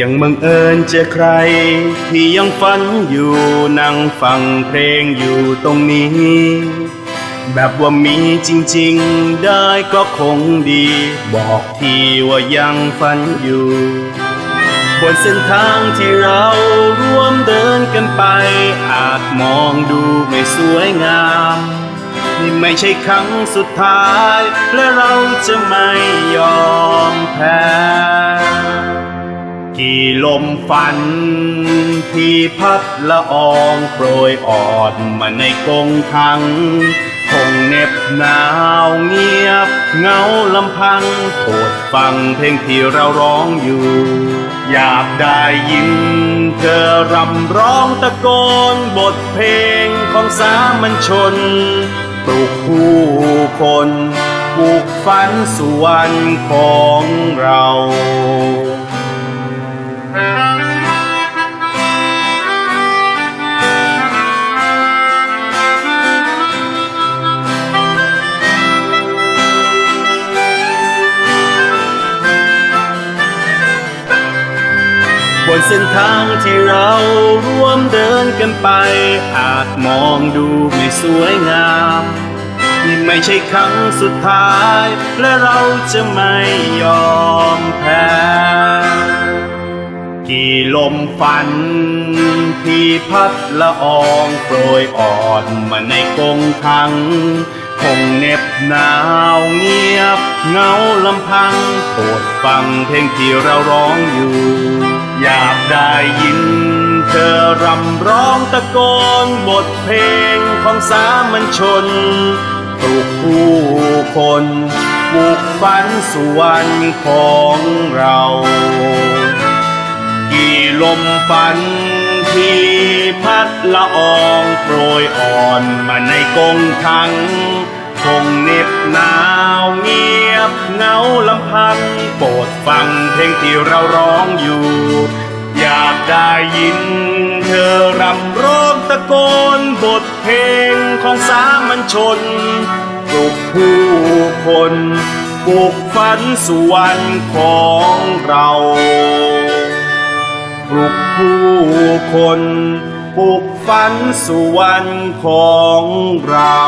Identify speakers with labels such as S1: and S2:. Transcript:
S1: ยังบังเอิญเจอใคร ที่ยังฝันอยู่นั่งฟังเพลงอยู่ตรงนี้ แบบว่ามีจริงๆ ได้ก็คงดี บอกทีว่ายังฝันอยู่ บนเส้นทางที่เราร่วมเดินกันไป อาจมองดูไม่สวยงามนี่ไม่ใช่ครั้งสุดท้าย และเราจะไม่ยอมแพ้ กี่ลมฝัน ที่พัดละอองโปรยอ่อนมาในกรงขัง คงเน็บหนาวเงียบ เงาลำพังโปรดฟังเพลงที่เราร้องอยู่ อยากได้ยินเธอรำร้องตะโกนบทเพลงของสามัญชน ปลุกผู้คนปลุกฝันสุวรรณของเรา บนเส้นทางที่เราร่วมเดินกันไป อาจมองดูไม่สวยงามนี่ไม่ใช่ครั้งสุดท้าย และเราจะไม่ยอมแพ้ กี่ลมฝัน ที่พัดละอองโปรยอ่อนมาในกรงขัง คงเน็บหนาวเงียบเงาลำพังโปรดฟังเพลงที่เราร้องอยู่ อยากได้ยิน เธอรำร้องตะโกนบทเพลงของสามัญชนปลุกผู้คนปลุกฝันสุวรรณของเรา มฝันที่พัดละอองโปรยอ่อนมาในกรงขังคงเหน็บหนาวเงียบเงาลำพังโปรดฟังเพลงที่เราร้องอยู่ อยากได้ยินเธอรำร้องตะโกนบทเพลงของสามัญชนปลุกผู้คนปลุกฝันสุวรรณของเรา ลุกผู้คนปลุกฝันสุวรรณของเรา